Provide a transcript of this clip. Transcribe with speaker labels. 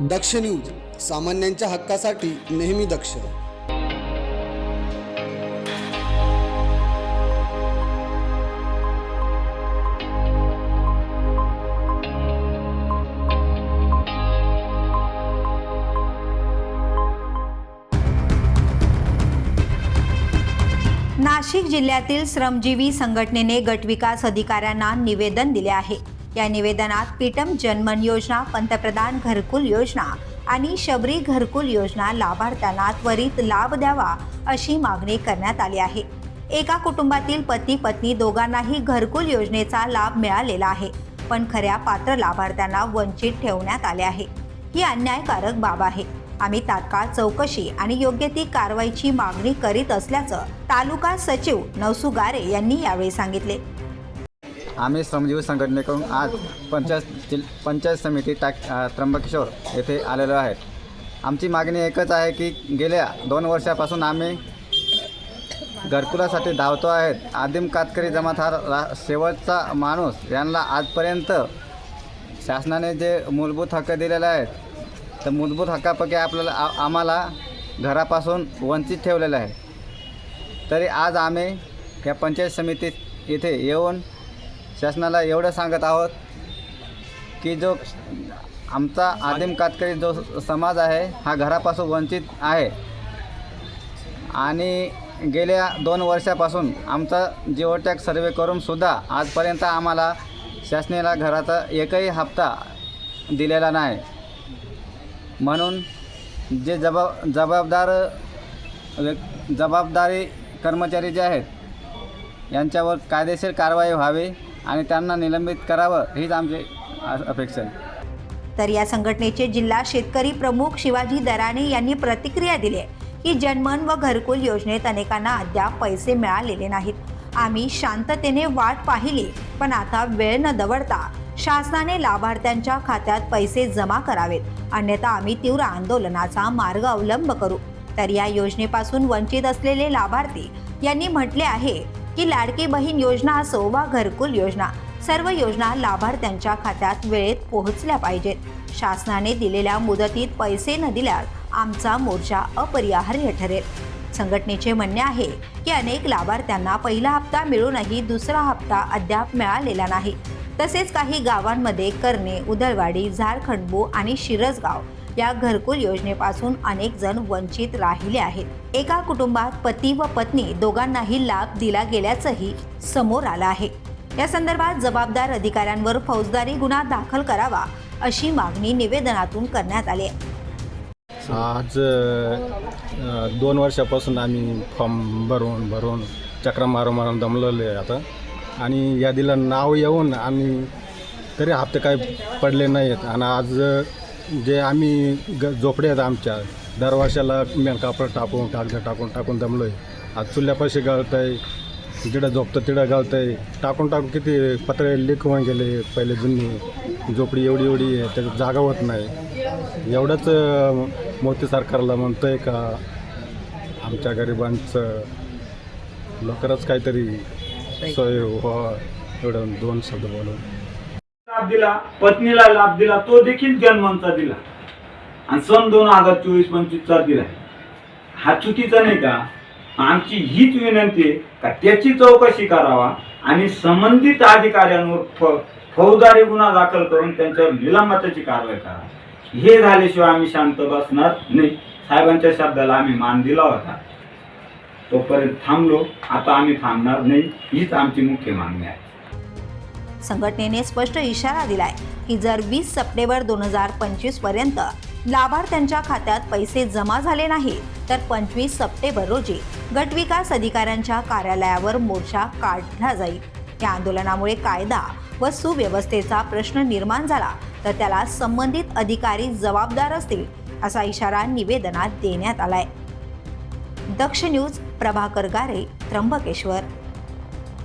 Speaker 1: दक्ष news सामान्यांच्या हक्कासाठी नेहमी दक्ष.
Speaker 2: नाशिक जिल्ह्यातील श्रमजीवी संघटनेने गटविकास अधिकाऱ्यांना निवेदन दिले आहे. या निवेदनात पीटम जनमन योजना पंतप्रधान घरकुल योजना आणि शबरी घरकुल योजना लाभार्थ्यांना त्वरित लाभ द्यावा अशी मागणी करण्यात आली आहे. एका कुटुंबातील पती पत्नी दोघांनाही घरकुल योजनेचा लाभ मिळालेला आहे पण खऱ्या पात्र लाभार्थ्यांना वंचित ठेवण्यात आले आहे. ही अन्यायकारक बाब आहे. आम्ही तात्काळ चौकशी आणि योग्य ती कारवाईची मागणी करीत असल्याचं तालुका सचिव नवसुगारे यांनी यावेळी सांगितले.
Speaker 3: आम्ही श्रमजीवी संघटनेकडून आज पंचायत जिल पंचायत समिती टाक त्र्यंबकेश्वर येथे आलेलो आहे. आमची मागणी एकच आहे की गेल्या दोन वर्षापासून आम्ही घरकुलासाठी धावतो आहेत. आदिम कातकरी जमात हा रा शेवटचा माणूस. यांना आजपर्यंत शासनाने जे मूलभूत हक्क दिलेले आहेत तर मूलभूत हक्कापैकी आपल्याला आ आम्हाला घरापासून वंचित ठेवलेलं आहे. तरी आज आम्ही या पंचायत समितीत येथे येऊन शासनाला एवढं सांगत आहोत की जो आमचा आदिम कातकरी जो समाज आहे हा घरापासून वंचित आहे. आणि गेल्या दोन वर्षापासून आमचा जिओटॅक सर्वे करूनसुद्धा आजपर्यंत आम्हाला शासनाला घराचा एकही हप्ता दिलेला नाही. म्हणून जे जबा जबाबदार जबाबदारी कर्मचारी जे आहेत यांच्यावर कायदेशीर कारवाई व्हावी. आणि त्यांना निलंबित करावं हीच आमची अपेक्षा आहे.
Speaker 2: तर या संघटनेचे जिल्हा शेतकरी प्रमुख शिवाजी दराणे यांनी प्रतिक्रिया दिली आहे की जनमन व घरकुल योजनेत अनेकांना अद्याप पैसे मिळालेले नाहीत. आम्ही शांततेने वाट पाहिली पण आता वेळ न दवडता शासनाने लाभार्थ्यांच्या खात्यात पैसे जमा करावेत. अन्यथा आम्ही तीव्र आंदोलनाचा मार्ग अवलंब करू. तर या योजनेपासून वंचित असलेले लाभार्थी यांनी म्हटले आहे की लाडकी बहीण योजना असो वा घरकुल योजना. सर्व योजना लाभार्थ्यांच्या खात्यात वेळेत पोहोचल्या पाहिजेत. शासनाने दिलेल्या मुदतीत पैसे न दिल्यास आमचा मोर्चा अपरिहार्य ठरेल. संघटनेचे म्हणणे आहे की अनेक लाभार्थ्यांना पहिला हप्ता मिळूनही दुसरा हप्ता अद्याप मिळालेला नाही. तसेच काही गावांमध्ये करणे उदळवाडी झारखंडबू आणि शिरसगाव या घरकुल योजनेपासून अनेक जण वंचित राहिले आहेत. एका कुटुंबात पती व पत्नी दोघांनाही लाभ दिला गेल्याचंही समोर आलं आहे. या संदर्भात जबाबदार अधिकाऱ्यांवर फौजदारी गुन्हा दाखल करावा अशी मागणी निवेदनातून करण्यात आली आहे.
Speaker 4: आज दोन वर्षापासून आम्ही फॉर्म भरून भरून चक्रा मारून मारून दमलेले आता. आणि यादीला नाव येऊन आम्ही तरी हप्ते काही पडले नाहीत. आणि आज जे आम्ही ग झोपडे आहेत आमच्या दरवाशाला मेन कापड टाकून कागद टाकून टाकून दमलो आहे आज चुल्यापाशी गळत आहे जिकडं झोपतं तिकडं गळत आहे टाकून टाकून किती पत्रे लीक होऊन गेले पहिले जुनी झोपडी एवढी एवढी आहे त्याच्यात जागा होत नाही. एवढंच मोदी सरकारला म्हणतो आहे का आमच्या गरिबांचं लवकरच काहीतरी सोय व्हावं एवढं दोन शब्द बोलून.
Speaker 5: लाभ दिला पत्नीला लाभ दिला तो देखील जन्मांचा दिला. आणि सन दोन हजार चोवीस पंचवीसचा दिला. हा चुकीचा नाही का? आमची हीच विनंती आहे का त्याची चौकशी करावा आणि संबंधित अधिकाऱ्यांवर फ फौजदारी गुन्हा दाखल करून त्यांच्यावर निलंबनाची कारवाई करा. हे झाल्याशिवाय आम्ही शांत बसणार नाही. साहेबांच्या शब्दाला आम्ही मान दिला होता. तोपर्यंत थांबलो. आता आम्ही थांबणार नाही. हीच आमची मुख्य मागणी आहे.
Speaker 2: संघटनेने स्पष्ट इशारा दिलाय की जर वीस सप्टेंबर दोन हजार पंचवीसपर्यंत लाभार्थ्यांच्या खात्यात पैसे जमा झाले नाही तर पंचवीस सप्टेंबर रोजी गटविकास अधिकाऱ्यांच्या कार्यालयावर मोर्चा काढला जाईल. या आंदोलनामुळे कायदा व सुव्यवस्थेचा प्रश्न निर्माण झाला तर त्याला संबंधित अधिकारी जबाबदार असतील असा इशारा निवेदनात देण्यात आलाय. दक्ष न्यूज प्रभाकर गारे त्र्यंबकेश्वर.